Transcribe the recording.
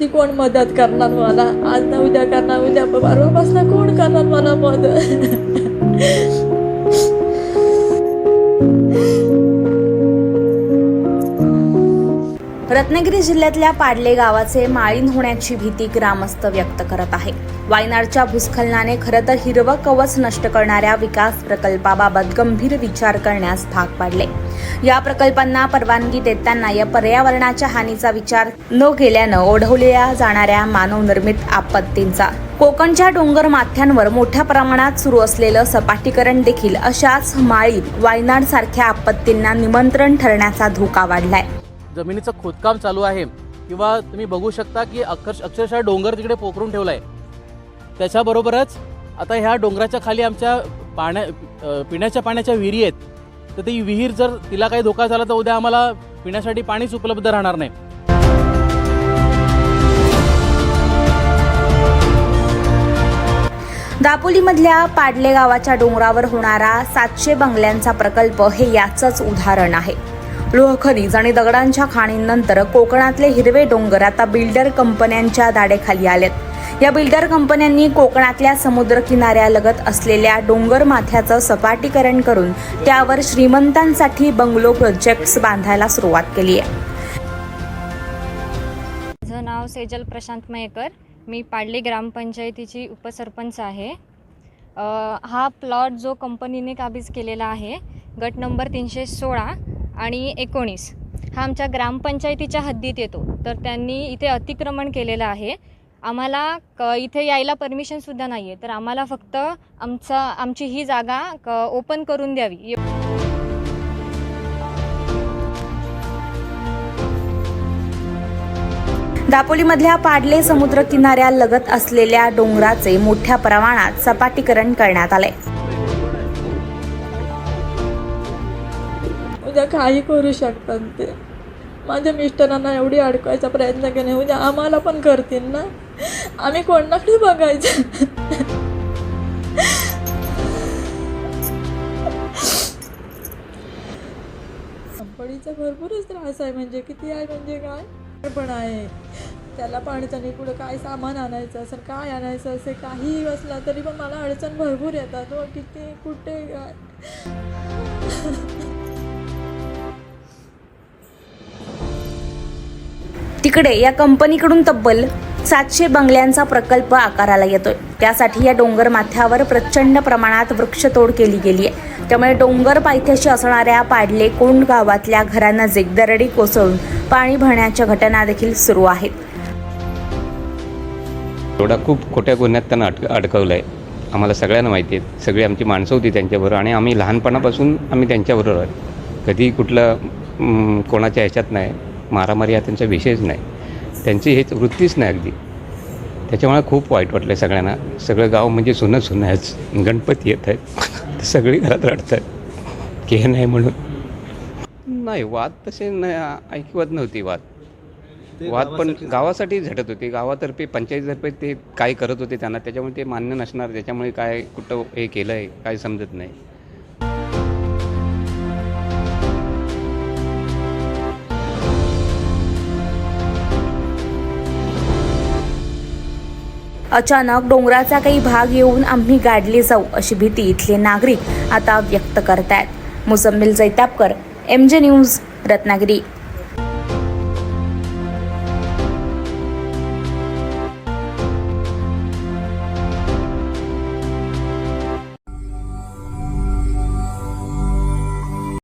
ती कोण मदत करणार मला? आज ना उद्या करणार उद्या परवापासून कोण करणार मला मदत? रत्नागिरी जिल्ह्यातल्या पाडले गावाचे माळीन होण्याची भीती ग्रामस्थ व्यक्त करत आहे. वायनाडच्या भूस्खलनाने खरं तर हिरवं कवच नष्ट करणाऱ्या विकास प्रकल्पाबाबत गंभीर विचार करण्यास भाग पाडले. या प्रकल्पांना परवानगी देताना या पर्यावरणाच्या हानीचा विचार न केल्यानं ओढवल्या जाणाऱ्या मानवनिर्मित आपत्तींचा. कोकणच्या डोंगर माथ्यांवर मोठ्या प्रमाणात सुरू असलेलं सपाटीकरण देखील अशाच माळीत वायनाड सारख्या आपत्तींना निमंत्रण ठरण्याचा धोका वाढलाय. जमिनीचं खोदकाम चालू आहे. किंवा तुम्ही बघू शकता की अक्षर अक्षरशः डोंगर तिकडे पोखरून ठेवला आहे त्याच्याबरोबरच आता ह्या डोंगराच्या खाली आमच्या पाण्या पिण्याच्या पाण्याच्या विहिरी आहेत. तर ती विहीर जर तिला काही धोका झाला तर उद्या आम्हाला पिण्यासाठी पाणीच उपलब्ध राहणार नाही. दापोलीमधल्या पाडले गावाच्या डोंगरावर होणारा सातशे बंगल्यांचा प्रकल्प हे याचंच उदाहरण आहे. लोहखनिज आणि दगडांच्या खाणींनंतर कोकणातले हिरवे डोंगर आता बिल्डर कंपन्यांच्या दाडेखाली आलेत. या बिल्डर कंपन्यांनी कोकणातल्या समुद्र किनाऱ्यालगत असलेल्या डोंगर माथ्याचं सपाटीकरण करून त्यावर श्रीमंतांसाठी बंगलो प्रोजेक्ट्स बांधायला सुरुवात केली आहे. माझं नाव सेजल प्रशांत मयेकर. मी पाडली ग्रामपंचायतीची उपसरपंच आहे. हा प्लॉट जो कंपनीने काबीज केलेला आहे गट नंबर तीनशे सोळा आणि एकोणीस. हा आमच्या ग्रामपंचायतीच्या हद्दीत येतो. तर त्यांनी इथे अतिक्रमण केलेलं आहे. आम्हाला क इथे यायला परमिशनसुद्धा नाही आहे तर आम्हाला फक्त आमचा आमची ही जागा क ओपन करून द्यावी. दापोलीमधल्या पाडले समुद्र किनाऱ्यालगत असलेल्या डोंगराचे मोठ्या प्रमाणात सपाटीकरण करण्यात आले उद्या काही करू शकतात ते. माझ्या मिस्टरांना एवढी अडकवायचा प्रयत्न केला. उद्या आम्हाला पण करतील ना? आम्ही कोणाकडे बघायचं? कंपनीचा भरपूरच त्रास आहे. म्हणजे किती आहे? म्हणजे काय? पण आहे. त्याला पाणीचा नाही. पुढं काय सामान आणायचं? असेल काय आणायचं? असेल काहीही असला तरी पण मला अडचण भरपूर येतात. व किती? कुठे? काय? तिकडे या कंपनीकडून तब्बल सातशे बंगल्यांचा प्रकल्प आकाराला येतोय. त्यासाठी या डोंगर माथ्यावर प्रचंड प्रमाणात वृक्षतोड केली गेली आहे. त्यामुळे डोंगर पायथ्याशी असणाऱ्या पाडले कोंड गावातल्या घरांना दरडी कोसळून पाणी भरण्याच्या घटना देखील सुरू आहेत. एवढा खूप खोट्या गुन्ह्यात त्यांना अटक अडकवलं आहे आम्हाला सगळ्यांना माहिती आहे. सगळी आमची माणसं होती त्यांच्याबरोबर आणि आम्ही लहानपणापासून आम्ही त्यांच्याबरोबर आहे कधी कुठलं कोणाच्या ह्याच्यात नाही. मारामारी हा त्यांचा विषयच नाही. त्यांची हेच वृत्तीच नाही अगदी. त्याच्यामुळे खूप वाईट वाटलं सगळ्यांना. सगळं गाव म्हणजे सुनं सुनं आहेच. गणपती येत आहेत. सगळी घरात रडत आहेत की हे नाही म्हणून. नाही वाद तसे नाही. ऐकवत नव्हती वाद. वाद पण गावासाठी झटत होते. गावातर्फे पंचायतीतर्फे ते काय करत होते त्यांना त्याच्यामुळे ते मान्य नसणार. त्याच्यामुळे काय कुठं हे केलं आहे काय समजत नाही. अचानक डोंगराचा काही भाग येऊन आम्ही गाडले जाऊ अशी भीती इथले नागरिक आता व्यक्त करतायत. Musammil Jaitapkar M J news Ratnagiri.